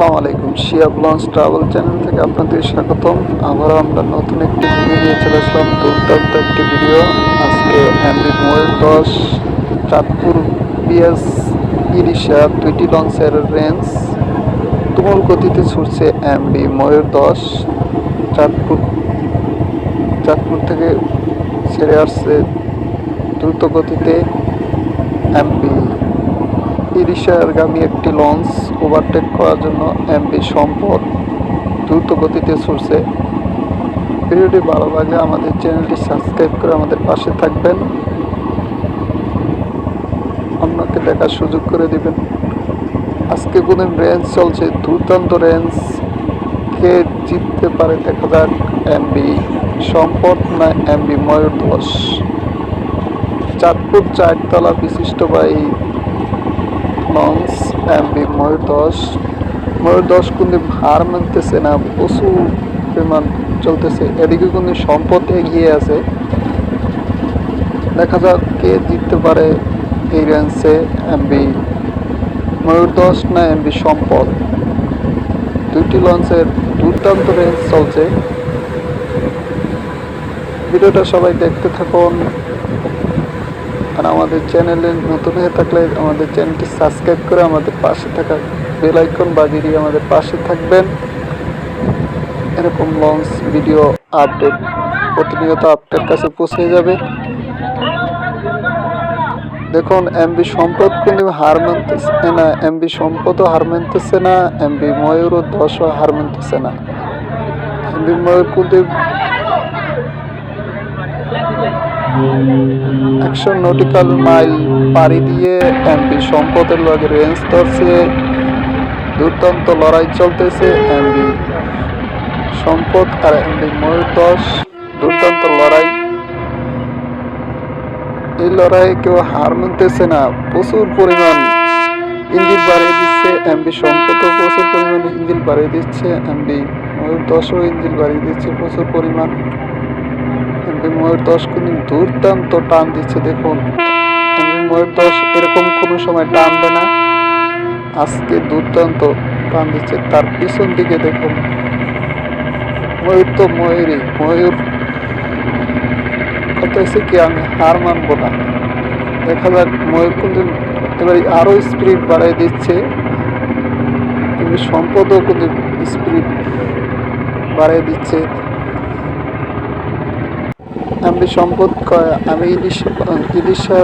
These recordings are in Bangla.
আসসালামু আলাইকুম। শিয়া লঞ্চ ট্রাভেল চ্যানেল থেকে আপনাদের স্বাগতম। আবারও আমরা নতুন একটি ভিডিও নিয়ে চলে আসলাম। দুর্দান্ত একটি ভিডিও। আজকে এমবি ময়ূর দশ, চাঁদপুর পিএস ইরিশা দুইটি লঞ্চের রেঞ্জ তুমুল গতিতে ছুটছে এমবি ময়ূর দশ, চাঁদপুর চাঁদপুর থেকে ছেড়ে আসছে দ্রুত গতিতে এমবি ইরিশারগামী একটি লঞ্চ ওভারটেক করার জন্য এমবি সম্পদ দ্রুত গতিতে ছুটছে। ভিডিওটি ভালো লাগলে আমাদের চ্যানেলটি সাবস্ক্রাইব করে আমাদের পাশে থাকবেন। অন্যকে দেখার সুযোগ করে দিবেন। আজকে কোন রেঞ্জ চলছে, দুর্দান্ত রেঞ্জ কে জিততে পারে দেখা যাক। এমবি সম্পদ না এমবি ময়ূর দশ চাঁদপুর চারতলা বিশিষ্ট বাই লঞ্চ এমবি ময়ূর দশ ময়ূর কিন্তু হার মানতেছে না, প্রচুর পরিমাণ চলতেছে। এদিকে কিন্তু সম্পদ এগিয়ে আছে। দেখা যাক কে জিততে পারে এই রেঞ্জে এমবি ময়ূর দশ না এমবি সম্পদ। দুইটি লঞ্চের দুর্দান্ত রেঞ্জ চলছে। ভিডিওটা সবাই দেখতে থাকুন। আর আমাদের চ্যানেলে নতুন হয়ে থাকলে আমাদের চ্যানেলটি সাবস্ক্রাইব করে আমাদের পাশে থাকা বেল আইকন বাজিয়ে দিয়ে আমাদের পাশে থাকবেন। এরকম লঞ্চ ভিডিও আপডেট প্রতিনিয়ত আপনার কাছে পৌঁছে যাবে। দেখুন এমবি সম্পদ কিন্তু হার মানতেছে না এমবি সম্পদও হার মানতেছে না এমবি ময়ূরও দশও হার মানতেছে না। এমবি ময়ূর কিন্তু একশো নটিক্যাল মাইল পাড়ি দিয়ে এমপি সম্পদের লগে রেঞ্জ ধরছে। দুর্দান্ত লড়াই চলতেছে এমবি সম্পদ আর এমবি ময়ূর দশ। দুর্দান্ত লড়াই। এই লড়াই কেউ হার মানতেছে না, প্রচুর পরিমাণ ইঞ্জিন বাড়িয়ে দিচ্ছে এমবি সম্পদও, প্রচুর পরিমাণ ইঞ্জিন বাড়িয়ে দিচ্ছে এমবি ময়ূর দশও ইঞ্জিন বাড়িয়ে দিচ্ছে, প্রচুর পরিমাণ ময়ূর দশ কিন্তু দুর্দান্ত টান দিচ্ছে, দেখুন। ময়ূর দশ এরকম কোনো সময় টান দেয় না। আজকে দুর্দান্ত টান দিচ্ছে, তার পিছন দিকে দেখুন। ময়ূর তো ময়ূরই, ময়ূর কথা হচ্ছে কি, আমি হার মানবো না। দেখা যাক, ময়ূর কিন্তু এবারে আরও স্পিড বাড়াই দিচ্ছে। কিন্তু সম্পদও কিন্তু স্পিড বাড়াই দিচ্ছে। আমি সম্পদ কয়, আমি ইলিশ, ইলিশা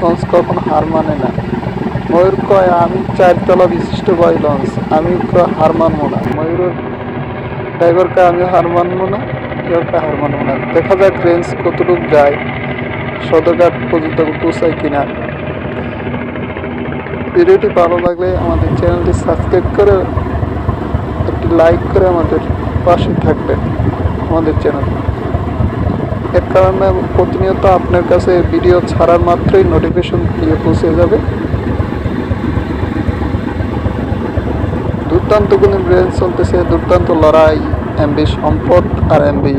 লঞ্চ কখনো হার মানে না। ময়ূর কয়, আমি চারতলা বিশিষ্ট বাই লঞ্চ, আমি হার মানবো না। ময়ূরের ড্রাইভার কয়, আমি হার মানবো না, কেউ কয় হার মানবো না। দেখা যাক রেঞ্জ কতটুকু যায়, সদরঘাট পর্যন্ত পৌঁছায় কিনা। ভিডিওটি ভালো লাগলে আমাদের চ্যানেলটি সাবস্ক্রাইব করে, একটি লাইক করে আমাদের পাশে থাকবেন, আমাদের চ্যানেল। এর কারণে প্রতিনিয়ত আপনার কাছে ভিডিও ছাড়ার মাত্রই নোটিফিকেশন দিয়ে পৌঁছে যাবে। দুর্দান্ত কোনো রেঞ্জ চলতেছে, দুর্দান্ত লড়াই, এমবি সম্পদ আর এমবি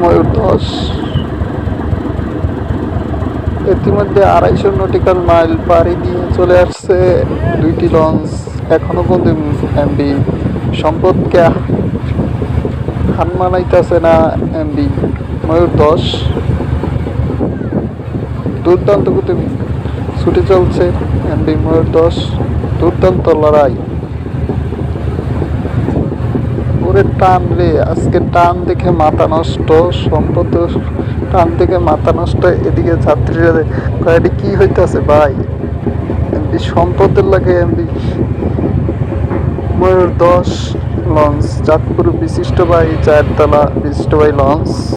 ময়ূর দশ ইতিমধ্যে আড়াইশো নটিক্যাল মাইল পাড়ি দিয়ে চলে আসছে দুইটি লঞ্চ এখনও পর্যন্ত এমবি সম্পদকে হান মানাইতেছে না এমবি ময়ূর দশ। দুর্দান্ত গতি ছুটে চলছে এমবি ময়ূর দশ। দুর্দান্ত লড়াই। ওরে টান রে, আজকে টান দেখে মাথা নষ্ট, সম্পদ টান দেখে মাথা নষ্ট, এদিকে যাত্রীরা কয়, এটি কি হইতেছে ভাই? এমবি সম্পদের লাগে এমবি ময়ূর দশ। লঞ্চ চাঁদপুর বিশিষ্ট বাই চারতলা বিশিষ্ট বাই লঞ্চ।